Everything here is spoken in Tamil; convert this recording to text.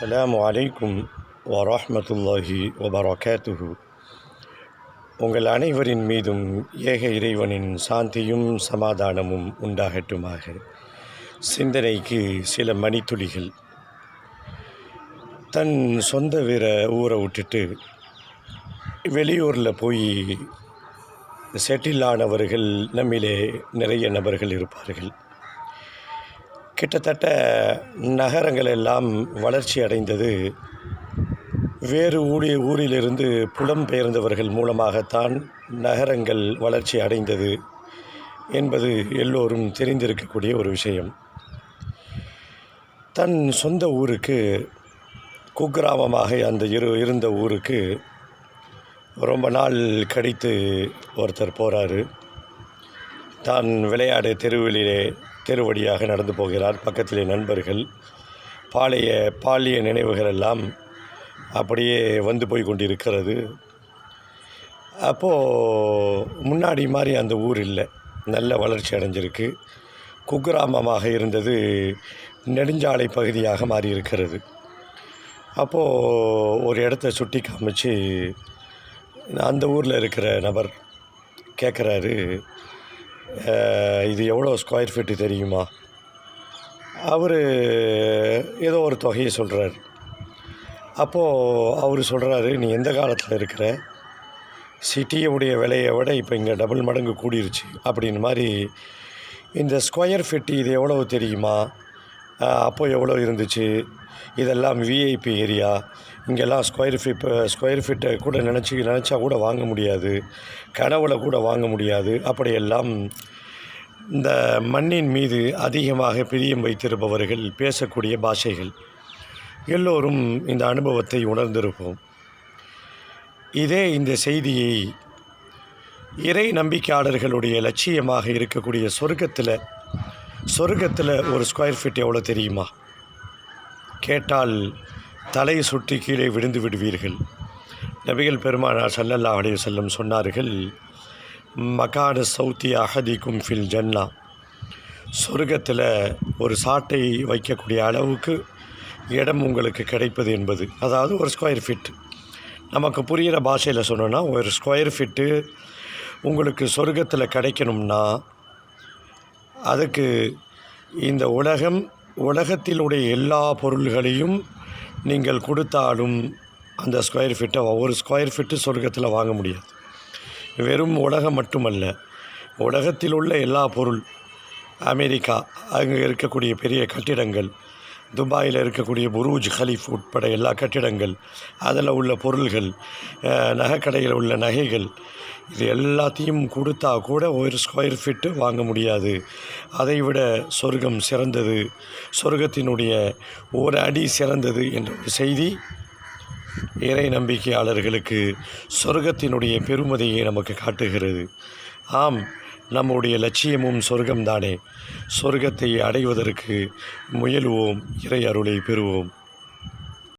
அஸ்லாம் வலைக்கும் வரமத்துல்லாஹி வபரகாத்துஹு உங்கள் அனைவரின் மீதும் ஏக இறைவனின் சாந்தியும் சமாதானமும் உண்டாகட்டுமாக. சிந்தனைக்கு சில மணித்துளிகள். தன் சொந்த வீர ஊரை விட்டுட்டு வெளியூரில் போய் செட்டில் ஆனவர்கள் நம்மிலே நிறைய நபர்கள் இருப்பார்கள். கிட்டத்தட்ட நகரங்கள் எல்லாம் வளர்ச்சி அடைந்தது. வேறு ஊழி ஊரிலிருந்து புலம்பெயர்ந்தவர்கள் மூலமாகத்தான் நகரங்கள் வளர்ச்சி அடைந்தது என்பது எல்லோரும் தெரிந்திருக்கக்கூடிய ஒரு விஷயம். தன் சொந்த ஊருக்கு குக்கிராமமாக அந்த இரு இருந்த ஊருக்கு ரொம்ப நாள் கழித்து ஒருத்தர் போகிறாரு தான் விளையாடு தெருவிலே தெரு வழியாக நடந்து போகிறார். பக்கத்திலே நண்பர்கள். பாளைய பாலிய நினைவுகள் எல்லாம் அப்படியே வந்து போய் கொண்டிருக்கிறது. அப்போது முன்னாடி மாதிரி அந்த ஊர் இல்லை. நல்ல வளர்ச்சி அடைஞ்சிருக்கு. குக்கிராமமாக இருந்தது நெடுஞ்சாலை பகுதியாக மாறி இருக்கிறது அப்போது ஒரு இடத்த சுட்டி காமிச்சு அந்த ஊரில் இருக்கிற நபர் கேட்குறாரு இது எவ்வளோ ஸ்கொயர் ஃபீட்டு தெரியுமா? அவர் ஏதோ ஒரு தொகையை சொல்கிறார் அப்போது அவர் சொல்கிறாரு நீ எந்த காலத்தில் இருக்கிற? சிட்டியுடைய விலையை விட இப்போ இங்கே டபுள் மடங்கு கூடிருச்சு. அப்படின்னு மாதிரி இந்த ஸ்கொயர் ஃபிட் இது எவ்வளவு தெரியுமா? அப்போது அப்போ எவ்வளோ இருந்துச்சு? இதெல்லாம் விஐபி ஏரியா இங்கெல்லாம் ஸ்கொயர் ஃபீட் ஸ்கொயர் ஃபீட்டை கூட நினச்சி நினச்சா கூட வாங்க முடியாது. கனவுல கூட வாங்க முடியாது. அப்படியெல்லாம் இந்த மண்ணின் மீது அதிகமாக பிரியம் வைத்திருப்பவர்கள் பேசக்கூடிய பாஷைகள். எல்லோரும் இந்த அனுபவத்தை உணர்ந்திருப்போம். இதே இந்த செய்தியை இறை நம்பிக்கையாளர்களுடைய லட்சியமாக இருக்கக்கூடிய சொர்க்கத்தில் சொர்க்கத்தில் ஒரு ஸ்கொயர் ஃபீட் எவ்வளோ தெரியுமா? கேட்டால் தலையை சுற்றி கீழே விழுந்து விடுவீர்கள். நபிகள் பெருமானார் சல்லல்லா அலைய செல்லம் சொன்னார்கள் மகான சௌத்தி அகதிக்கும் ஃபில் ஜன்னா. சொர்க்கத்தில் ஒரு சாட்டை வைக்கக்கூடிய அளவுக்கு இடம் உங்களுக்கு கிடைப்பது என்பது. அதாவது ஒரு ஸ்கொயர் ஃபீட் நமக்கு புரிகிற பாஷையில் சொன்னோன்னா ஒரு ஸ்கொயர் ஃபீட்டு உங்களுக்கு சொர்க்கத்தில் கிடைக்கணும்னா அதுக்கு இந்த உலகம் உலகத்தினுடைய எல்லா பொருள்களையும் நீங்கள் கொடுத்தாலும் அந்த ஸ்கொயர் ஃபீட்டை ஒரு ஸ்கொயர் ஃபீட்டு சொர்க்கத்தில் வாங்க முடியாது. வெறும் உலகம் மட்டுமல்ல உலகத்தில் உள்ள எல்லா பொருள் அமெரிக்கா அங்கே இருக்கக்கூடிய பெரிய கட்டிடங்கள் துபாயில் இருக்கக்கூடிய புரூஜ் ஹலீஃப் உட்பட எல்லா கட்டிடங்கள் அதில் உள்ள பொருள்கள் நகைக்கடையில் உள்ள நகைகள் இது எல்லாத்தையும் கொடுத்தா கூட ஒரு ஸ்கொயர் ஃபீட்டு வாங்க முடியாது. அதைவிட சொர்க்கம் சிறந்தது. சொர்க்கத்தினுடைய ஒரு அடி சிறந்தது என்ற ஒரு செய்தி இறை நம்பிக்கையாளர்களுக்கு சொர்க்கத்தினுடைய பெருமதியை நமக்கு காட்டுகிறது. ஆம் நம்முடைய லட்சியமும் சொர்க்கம்தானே. சொர்க்கத்தை அடைவதற்கு முயலுவோம் இறை அருளை பெறுவோம்.